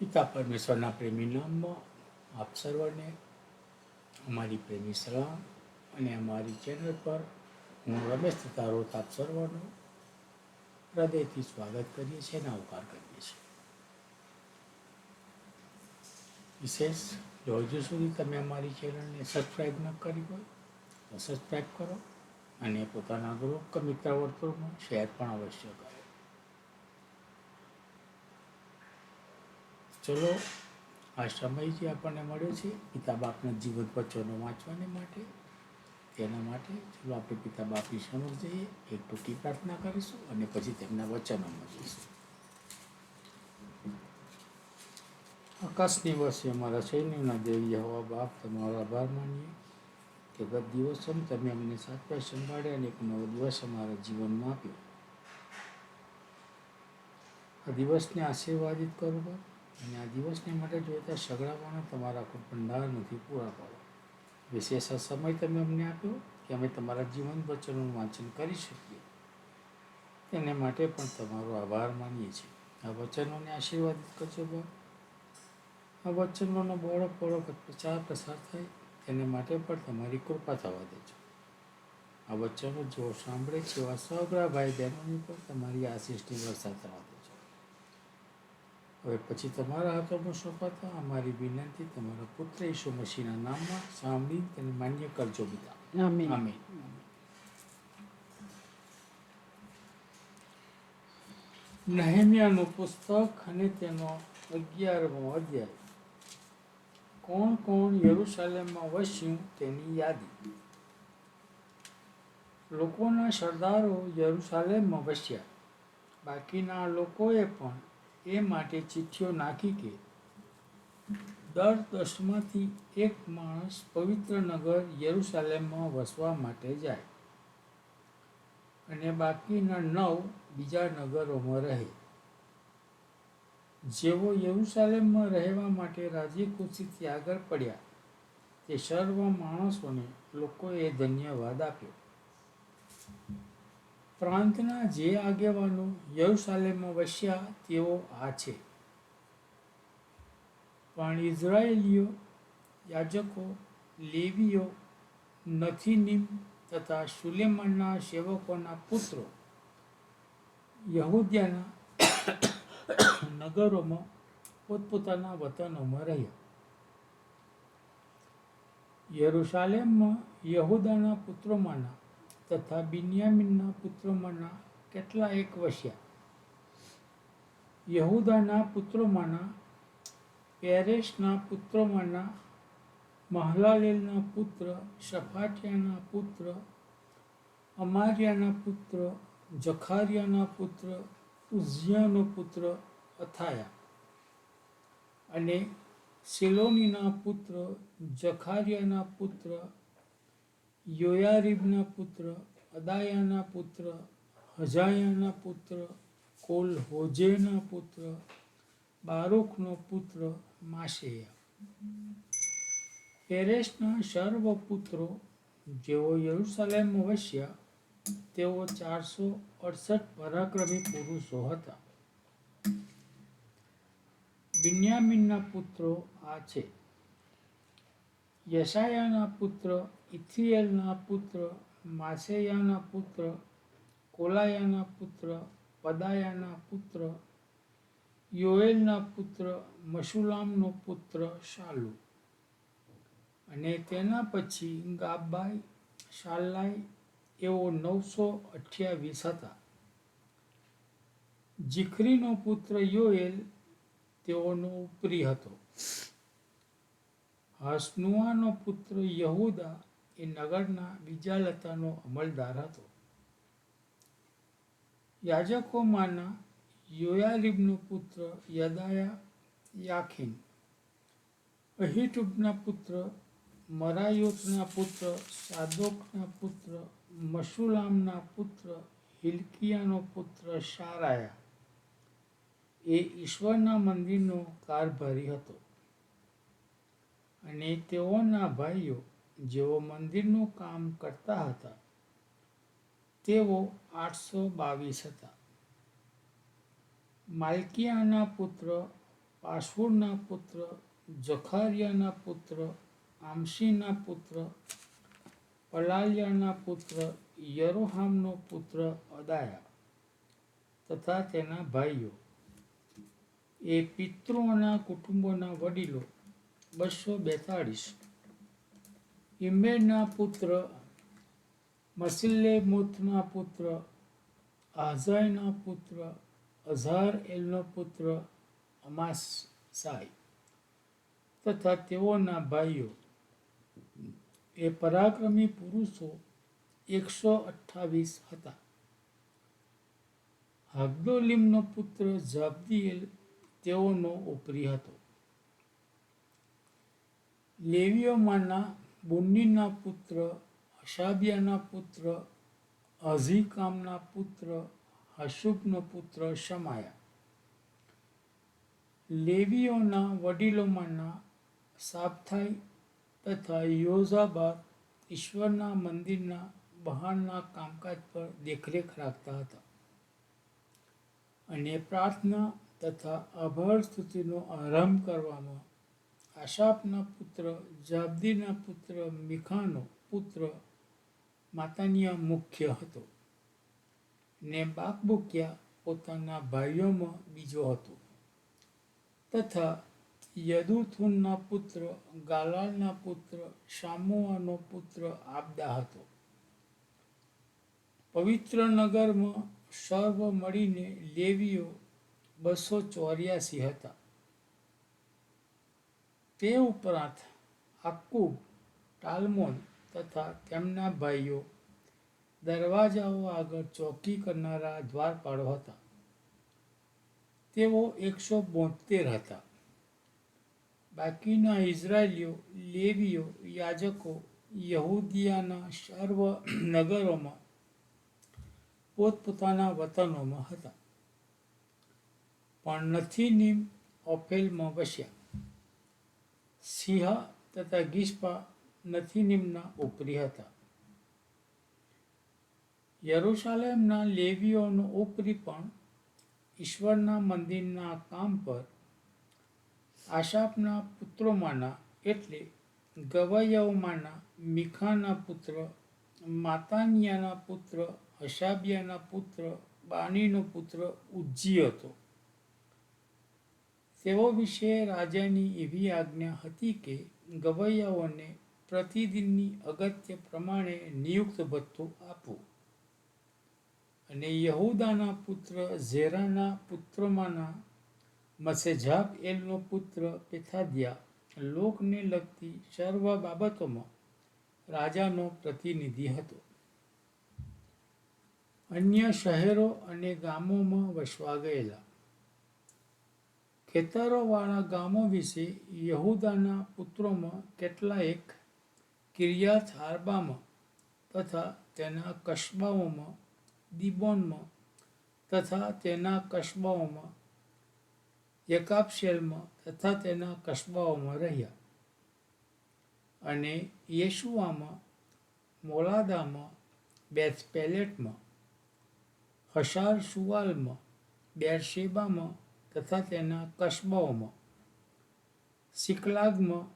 પિતા પરમેશ્વરના પ્રેમી નામમાં આપ સર્વને અમારી પ્રેમી સલામ અને અમારી ચેનલ પર હું રમેશ તથા રોત આપ સર્વનું હૃદયથી સ્વાગત કરીએ છીએ અને આવકાર કરીએ છીએ. વિશેષ જો હજુ સુધી તમે અમારી ચેનલને સબસ્ક્રાઈબ ન કરી હોય તો સબસ્ક્રાઈબ કરો અને પોતાના ગ્રુપ કે મિત્ર વર્તુળમાં શેર પણ અવશ્ય કરો. ચલો આ સમય જે આપણને મળ્યો છે પિતા બાપના જીવન વચનો વાંચવાને માટે, તેના માટે ચલો આપણે પિતા બાપની સમક્ષ જઈએ, એક ટૂંકી પ્રાર્થના કરીશું અને પછી તેમના વચનોમાં જઈશું. આકાશની દિવસે અમારા સૈન્યના દેવી હવા બાપ, તમારો આભાર માનીએ કે ગત દિવસોમાં તમે અમને સાચવા સંભાળ્યા અને એક નવો દિવસ અમારા જીવનમાં આપ્યો. આ દિવસને આશીર્વાદિત કરો અને આ દિવસને માટે જોઈતા સગડાવાના તમારા કોઈ ભંડાર નથી, પૂરા પાડો. વિશેષ સમય તમે અમને આપ્યો કે અમે તમારા જીવન વચનનું વાંચન કરી શકીએ. તેને માટે પણ તમારો આભાર માનીએ છીએ. આ વચનોને આશીર્વાદિત કરજો બા આ વચનોનો બહોળો પહોળો પ્રચાર પ્રસાર થાય, તેને માટે પણ તમારી કૃપા થવા દેજો. આ વચનો જેઓ સાંભળે છે એવા સગળા ભાઈ બહેનોની પણ તમારી આશીષની વર્ષા થવા હવે પછી તમારા હાથોમાં સોંપાતા અમારી વિનંતી તમારા પુત્ર ઈસુ મસીના નામમાં સાંભળી તેને માન્ય કરજો બધા આમીન. નહેમિયાનું પુસ્તક અને તેનો અગિયારમો અધ્યાય. કોણ કોણ યરુશાલેમમાં વસ્યું તેની યાદી? લોકોના સરદારો યરુશાલેમમાં વસ્યા. બાકીના લોકોએ પણ એ માટે ચિઠ્ઠીઓ નાખી કે, દર દસમાંથી એક માણસ પવિત્ર નગર યરુશાલેમમાં વસવા માટે જાય અને બાકીના નવ બીજા નગરોમાં રહે. જેઓ યરુશાલેમમાં રહેવા માટે રાજીખુશીથી આગળ પડ્યા, તે સર્વ માણસોને લોકોએ ધન્યવાદ આપ્યો. પ્રાંતના જે આગેવાનો યરુશાલેમમાં વસ્યા તેઓ આ છે. પણ ઇઝરાયેલીઓ, યાજકો, લેવીઓ, નથીનીમ તથા સુલેમાનના સેવકોના પુત્રો યહૂદિયાના નગરોમાં પોતપોતાના વતનોમાં રહ્યા. યરુશાલેમમાં યહૂદાના પુત્રોમાંના તથા બિન્યામીનના પુત્રોમાંના કેટલા એક વસ્યા? યહૂદાના પુત્રોમાંના, પેરેશના પુત્રોમાંના, મહલાલેલના પુત્ર, શફાટિયાના પુત્ર, અમારિયાના પુત્ર, જખારિયાના પુત્ર, ઉઝિયાનો પુત્ર અથાયા. અને સિલોનીના પુત્ર, જખારિયાના પુત્ર યોયારીબના પુત્ર, અદાયાના પુત્ર, હજાયાના પુત્ર કોલ હોજેના પુત્ર, બારૂખનો પુત્ર માશેયા. પેરેશના સર્વ પુત્રો જેઓ યરુસલેમ વસ્યા, તેઓ ચારસો અડસઠ પરાક્રમી પુરુષો હતા. બિન્યામીનના પુત્રો આ છે. યશાયાના પુત્ર, ઇથિયલના પુત્ર, માસેયાના પુત્ર, કોલાયાના પુત્ર, પદાયાના પુત્ર, યોએલના પુત્ર, મશુલામનો પુત્ર શાલુ. અને તેના પછી ગાબાઈ શાલાઈ એવો નવસો અઠ્યાવીસ હતા. જીખરીનો પુત્ર યોએલ તેઓનો ઉપરી હતો. હસનુઆનો પુત્ર યહૂદા એ નગરના બીજા લતાનો અમલદાર હતો. યાજકોમાંના યોયારીબનો પુત્ર યદાયા યાખીન, અહિટુબના પુત્ર મરાયોતના પુત્ર, સાદોકના પુત્ર, મશુલામના પુત્ર, હિલકિયાનો પુત્ર શારાયા એ ઈશ્વરના મંદિરનો કારભારી હતો. અને તેઓના ભાઈઓ જેઓ મંદિરનું કામ કરતા હતા, તેઓ આઠસો બાવીસ હતા. માલકિયાના પુત્ર પાશુરના પુત્ર જખારિયાના પુત્ર, આમશીના પુત્ર, પલાલિયાના પુત્ર, યરોહામનો પુત્ર અદાયા તથા તેના ભાઈઓ. એ પિતૃઓના કુટુંબોના વડીલો બસો બેતાળીસ. ઇમેરના પુત્ર મસિલ્લેમોથના પુત્ર, આઝાયના પુત્ર અઝાર એલનો પુત્ર, અમાસાઈ તથા તેઓના ભાઈઓ. એ પરાક્રમી પુરુષો એકસો અઠ્ઠાવીસ હતા. હગ્દોલિમનો પુત્ર જાબદીએલ તેઓનો ઉપરી હતો. લેવીઓમાંના બુન્નીના પુત્ર, અશાબિયાના પુત્ર, અઝીકામના પુત્ર, હશુબનો પુત્ર શમાયા. લેવીઓના વડીલોમાંના સાબથાઈ તથા યોઝાબાદ ઈશ્વરના મંદિરના બહારના કામકાજ પર દેખરેખ રાખતા હતા. અને પ્રાર્થના તથા આભાર સ્તુતિનો આરંભ કરવામાં આશાપના પુત્ર, જાબદીના પુત્ર, મિખાનો પુત્ર માતાનિયા મુખ્ય હતો. ને બાકબુકિયા પોતાના ભાઈઓમાં બીજો હતો. તથા યદુથુનના પુત્ર ગાલાલના પુત્ર, શામુઆનો પુત્ર આબદા હતો. પવિત્ર નગરમાં સર્વ મળીને લેવીઓ બસો ચોર્યાસી હતા. તે ઉપરાંત આકુબ ટાલમોન તથા તેમના ભાઈઓ દરવાજાઓ આગળ ચોકી કરનારા દ્વારપાળો હતા. તેઓ એકસો બોતેર હતા. બાકીના ઇઝરાયેલીઓ, લેવીઓ, યાજકો, યહૂદિયાના સર્વ નગરોમાં પોતપોતાના વતનોમાં હતા. પણ નથીનીમ ઓફેલમાં વસ્યા. સિંહા તથા ગિસ્પા નથીનીમના ઉપરી હતા. યરુશાલેમના લેવીઓનો ઉપરી પણ ઈશ્વરના મંદિરના કામ પર આશાપના પુત્રોમાંના એટલે ગવાયાઓમાંના મીખાના પુત્ર, માતાનિયાના પુત્ર હશાબિયાના પુત્ર બાનીનો પુત્ર ઉજ્જી હતો. તેઓ વિશે રાજાની એવી આજ્ઞા હતી કે ગવૈયાઓને પ્રતિદિનની અગત્ય પ્રમાણે નિયુક્ત ભથ્થો આપવું અને યહૂદાના પુત્ર ઝેરાના પુત્રોમાંના મસેઝાબ એલનો પુત્ર પેથાદિયા લોકને લગતી સર્વ બાબતોમાં રાજાનો પ્રતિનિધિ હતો. અન્ય શહેરો અને ગામોમાં વસવા ગયેલા. ખેતરોવાળા ગામો વિશે યહૂદાના પુત્રોમાં કેટલાક કિરિયાત હાર્બામાં તથા તેના કસ્બાઓમાં, દિબોનમાં તથા તેના કસ્બાઓમાં યકાપશેલમાં તથા તેના કસ્બાઓમાં રહ્યા. અને યેશુઆમાં, મોલાદામાં બેથ પેલેટમાં હશાર સુવાલમાં બેરશેબામાં તથા તેના કસ્બાઓમાં સિકલાગમાં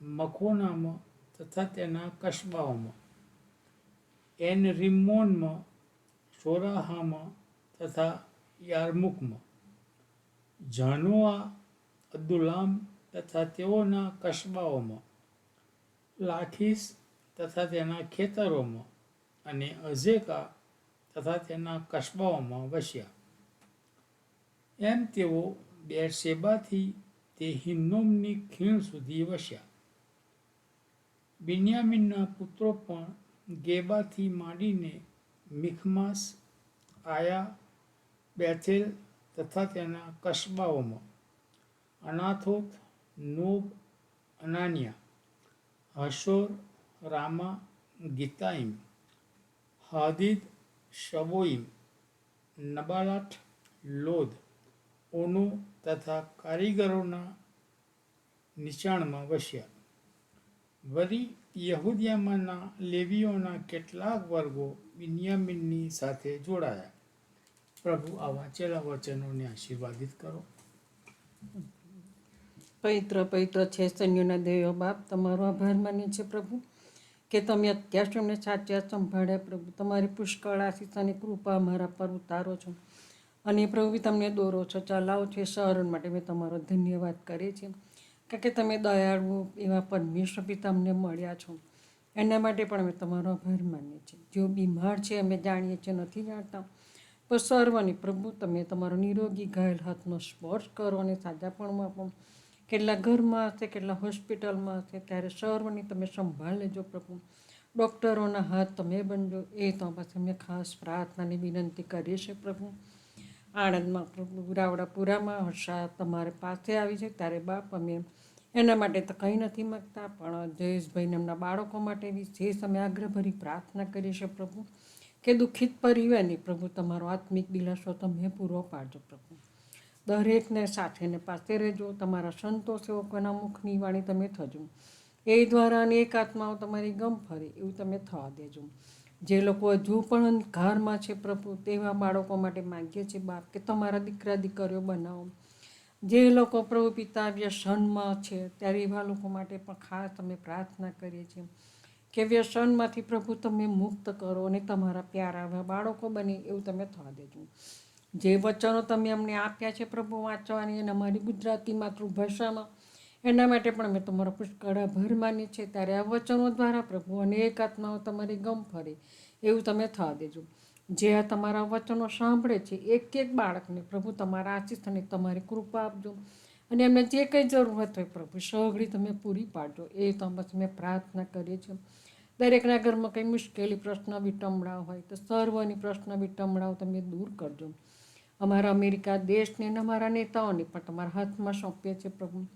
મખોનામાં તથા તેના કસ્બાઓમાં એન રિમ્મોનમાં સોરાહામાં તથા યારમુખમાં. જાનુઆ, અબ્દુલામ તથા તેઓના કસ્બાઓમાં, લાખીસ તથા તેના ખેતરોમાં અને અઝેકા તથા તેના કસ્બાઓમાં વસ્યા. એમ તેઓ બેરસેબાથી તે હિન્નોમની ખીણ સુધી વસ્યા. બિન્યામિનના પુત્રો પણ ગેબાથી માંડીને મિખમાસ, આયા, બેથેલ તથા તેના કસ્બાઓમાં અનાથોત નોબ, અનાનિયા, હશોર, રામા ગીતાઈમ હાદિદ શબોઈમ નબાલાટ, લોદ ઓનો તથા કારીગરોના નિશાણમાં વસ્યા. વરી યહૂદિયામાંના લેવીઓના કેટલાક વર્ગો બિન્યામિનની સાથે જોડાયા. પ્રભુ આ વાંચેલા વચનોને આશીર્વાદિત કરો. પવિત્ર પવિત્ર છે, સૈન્યના દેવો બાપ, તમારો આભાર માનીએ છે પ્રભુ, કે તમે અત્યાર અમને સાચા સંભાળ્યા પ્રભુ. તમારી પુષ્કળ આશીષ અને કૃપા અમારા પર ઉતારો છો. અને પ્રભુ તમને દોરો છો ચલાવો છો એ સહરણ માટે મેં તમારો ધન્યવાદ કરીએ છીએ. કારણ કે તમે દયાળુ એવા પરમેશ્વર બી તમને મળ્યા છો. એના માટે પણ અમે તમારો આભાર માનીએ છીએ. જેઓ બીમાર છે અમે જાણીએ છીએ, નથી જાણતા. પણ સર્વની પ્રભુ તમે તમારો નિરોગી ઘાયલ હાથનો સ્પર્શ કરો અને સાજાપણમાં આપો. કેટલા ઘરમાં હશે, કેટલા હોસ્પિટલમાં હશે, ત્યારે સર્વની તમે સંભાળ લેજો પ્રભુ. ડૉક્ટરોના હાથ તમે બનજો. એ તો પાસે અમે ખાસ પ્રાર્થનાની વિનંતી કરીએ છીએ પ્રભુ. આણંદમાં પ્રભુ રાવડાપુરામાં હર્ષા તમારે પાસે આવી છે ત્યારે બાપ અમે એના માટે તો કંઈ નથી માગતા, પણ જયેશભાઈને એમના બાળકો માટે વિશેષ અમે આગ્રહભરી પ્રાર્થના કરીએ છીએ પ્રભુ, કે દુઃખિત પરિવારની પ્રભુ, તમારો આત્મિક દિલાસો તમે પૂરો પાડજો પ્રભુ. દરેકને સાથે ને પાસે રહેજો, તમારા સંતો સેવકોના મુખની વાણી તમે થજો. એ દ્વારા અનેક આત્માઓ તમારી ગમ ફરે, એવું તમે થવા દેજો. જે લોકો હજુ પણ અંધકારમાં છે પ્રભુ, તેવા બાળકો માટે માગીએ છીએ બાપ કે તમારા દીકરા દીકરીઓ બનાવો. જે લોકો પ્રભુ પિતા વ્યસનમાં છે, ત્યારે એવા લોકો માટે પણ ખાસ અમે પ્રાર્થના કરીએ છીએ કે વ્યસનમાંથી પ્રભુ તમે મુક્ત કરો અને તમારા પ્યારા બાળકો બને એવું તમે થવા દેજો. જે વચનો તમે અમને આપ્યા છે પ્રભુ વાંચવાની અને અમારી ગુજરાતી માતૃભાષામાં એના માટે પણ અમે તમારો પુષ્કળ આભાર છે છીએ. ત્યારે આ વચનો દ્વારા પ્રભુ અનેક આત્માઓ તમારી ગમ ફરે. એવું તમે થવા દેજો. જે આ તમારા વચનો સાંભળે છે એક એક બાળકને પ્રભુ તમારા આશીષ અને તમારી કૃપા આપજો. અને એમને જે કંઈ જરૂરત હોય પ્રભુ સઘળી તમે પૂરી પાડજો. એ તમે અમે પ્રાર્થના કરીએ છીએ. દરેકના ઘરમાં કંઈ મુશ્કેલી, પ્રશ્ન વિટંબણાઓ હોય તો સર્વની પ્રશ્ન વિટંબણાઓ તમે દૂર કરજો. અમારા અમેરિકા દેશને અને અમારા નેતાઓને પણ તમારા હાથમાં સોંપીએ છીએ પ્રભુ.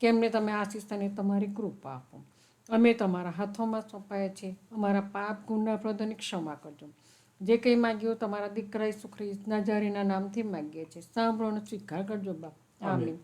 કે એમને તમે આશીષ અને તમારી કૃપા આપો. અમે તમારા હાથોમાં સોંપાયા છીએ અમારા પાપ ગુના પ્રદોની ક્ષમા કરજો. જે કંઈ માગ્યું તમારા દીકરા સુખરી નજારીના નામથી માગીએ છીએ. સાંભળોનો સ્વીકાર કરજો બાપ. આમીન.